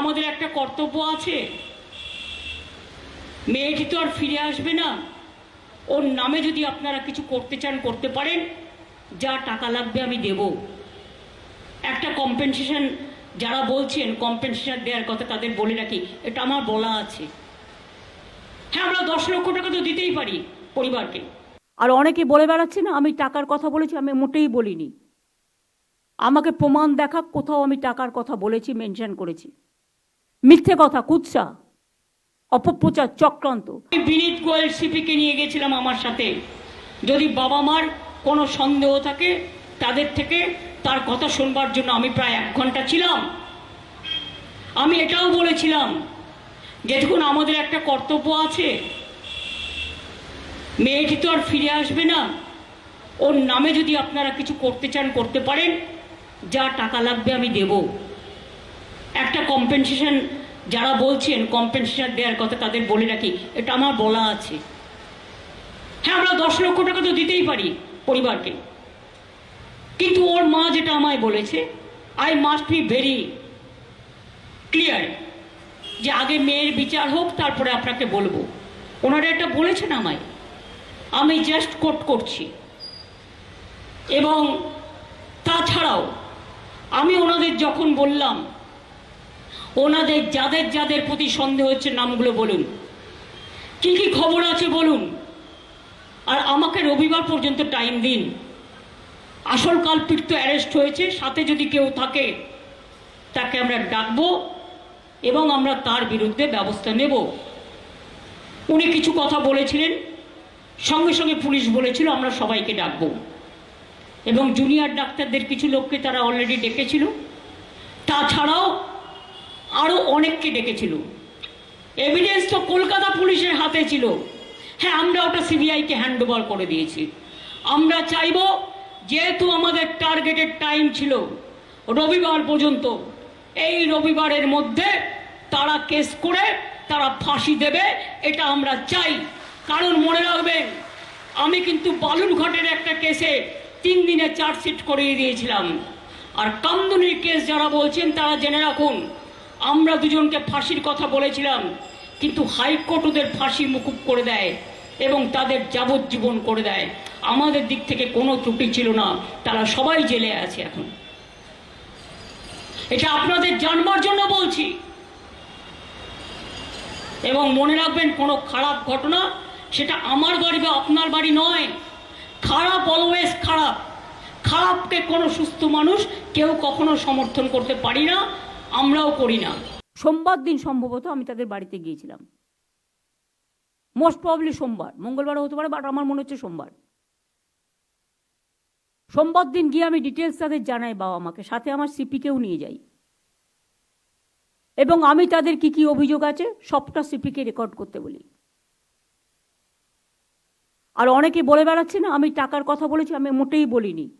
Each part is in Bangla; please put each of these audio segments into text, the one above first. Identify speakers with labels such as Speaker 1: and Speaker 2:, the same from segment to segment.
Speaker 1: আমাদের একটা কর্তব্য আছে। মেয়েটি তো আর ফিরে আসবে না। ওর নামে যদি আপনারা কিছু করতে চান, করতে পারেন। যা টাকা লাগবে আমি দেব। একটা কম্পেনসেশন যারা বলছেন কম্পেনসেশন দেওয়ার কথা তাদের বলে রাখি, এটা আমার বলা আছে। হ্যাঁ আমরা দশ লক্ষ টাকা তো দিতেই পারি পরিবারকে।
Speaker 2: আর অনেকে বলে বেড়াচ্ছে না, আমি টাকার কথা বলেছি, আমি মোটেই বলিনি। আমাকে প্রমাণ দেখা কোথাও আমি টাকার কথা বলেছি মেনশন করেছি। মিথ্যে কথা, কুৎসা, অপপ্রচার, চক্রান্ত।
Speaker 1: বিনীত গোয়েল সিপিকে নিয়ে গেছিলাম আমার সাথে। যদি বাবা মার কোনো সন্দেহ থাকে, তাদের থেকে তার কথা শুনবার জন্য আমি প্রায় এক ঘণ্টা ছিলাম। আমি এটাও বলেছিলাম যে, দেখুন, আমাদের একটা কর্তব্য আছে। মেয়েটি তো আর ফিরে আসবে না। ওর নামে যদি আপনারা কিছু করতে চান, করতে পারেন। যা টাকা লাগবে আমি দেব। একটা কম্পেনসেশন যারা বলছেন কম্পেনসেশন দেওয়ার কথা তাদের বলে রাখি, এটা আমার বলা আছে। হ্যাঁ আমরা দশ লক্ষ টাকা তো দিতেই পারি পরিবারকে। কিন্তু ওর মা যেটা আমায় বলেছে I must be very clear যে আগে মেয়ের বিচার হোক, তারপরে আপনাকে বলব। ওনারা এটা বলেছেন আমায়। আমি জাস্ট কোট করছি। এবং তাছাড়াও আমি ওনাদের যখন বললাম ওনাদের যাদের যাদের প্রতি সন্দেহ হচ্ছে নামগুলো বলুন। কি কি খবর আছে বলুন। আর আমাকে রবিবার পর্যন্ত টাইম দিন। আসল কালপিট তো অ্যারেস্ট হয়েছে, সাথে যদি কেউ থাকে, তাকে আমরা ডাকবো এবং আমরা তার বিরুদ্ধে ব্যবস্থা নেব। উনি কিছু কথা বলেছিলেন, সঙ্গে সঙ্গে পুলিশ বলেছিল আমরা সবাইকে ডাকবো। এবং জুনিয়র ডাক্তারদের কিছু লোককে তারা অলরেডি ডেকেছিল। তাছাড়াও আরও অনেককে ডেকেছিল। এভিডেন্স তো কলকাতা পুলিশের হাতে ছিল। হ্যাঁ আমরা ওটা সিবিআইকে হ্যান্ড ওভার করে দিয়েছি। আমরা চাইব যেহেতু আমাদের টার্গেটেড টাইম ছিল, রবিবার পর্যন্ত, এই রবিবারের মধ্যে তারা কেস করে, তারা ফাঁসি দেবে, এটা আমরা চাই। কারণ মনে রাখবেন, আমি কিন্তু বালুরঘাটের একটা কেসে তিন দিনে চার্জশিট করিয়ে দিয়েছিলাম। আর কামদুনির কেস যারা বলছেন, তারা জেনে রাখুন আমরা দুজনকে ফাঁসির কথা বলেছিলাম, কিন্তু হাইকোর্ট ওদের ফাঁসি মুকুব করে দেয় এবং তাদের যাবজ্জীবন করে দেয়। আমাদের দিক থেকে কোনো ত্রুটি ছিল না, তারা সবাই জেলে আছে এখন। এটা আপনাদের জানবার জন্য বলছি। এবং মনে রাখবেন, কোনো খারাপ ঘটনা সেটা আমার বাড়ি বা আপনার বাড়ি নয়। খারাপ অলওয়েজ খারাপ। খারাপকে কোনো সুস্থ মানুষ কেউ কখনো সমর্থন করতে পারি না। আমরাও করি না।
Speaker 2: সোমবার দিন সম্ভবত আমি তাদের বাড়িতে গিয়েছিলাম। মোস্ট প্রবলি সোমবার। মঙ্গলবার হতে পারে বাট আমার মনে হচ্ছে সোমবার। সোমবার দিন গিয়ে আমি ডিটেলস তাদের জানাই, বাবা মাকে। সাথে আমার সিপিকেও নিয়ে যাই। এবং আমি তাদের কি কি অভিযোগ আছে, সবটা সিপিকে রেকর্ড করতে বলি। আর অনেকে বলে বেড়াচ্ছে না, আমি টাকার কথা বলেছি, আমি মোটেই বলিনি।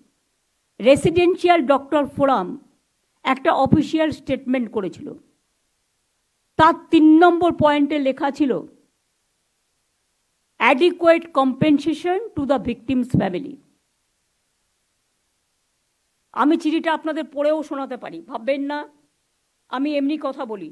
Speaker 2: রেসিডেন্সিয়াল ডক্টর ফোরাম একটা অফিসিয়াল স্টেটমেন্ট করেছিল। তার তিন নম্বর পয়েন্টে লেখা ছিল adequate compensation to the victims family আমি চিঠিটা আপনাদের পড়েও শোনাতে পারি, ভাববেন না। আমি এমনি কথা বলি।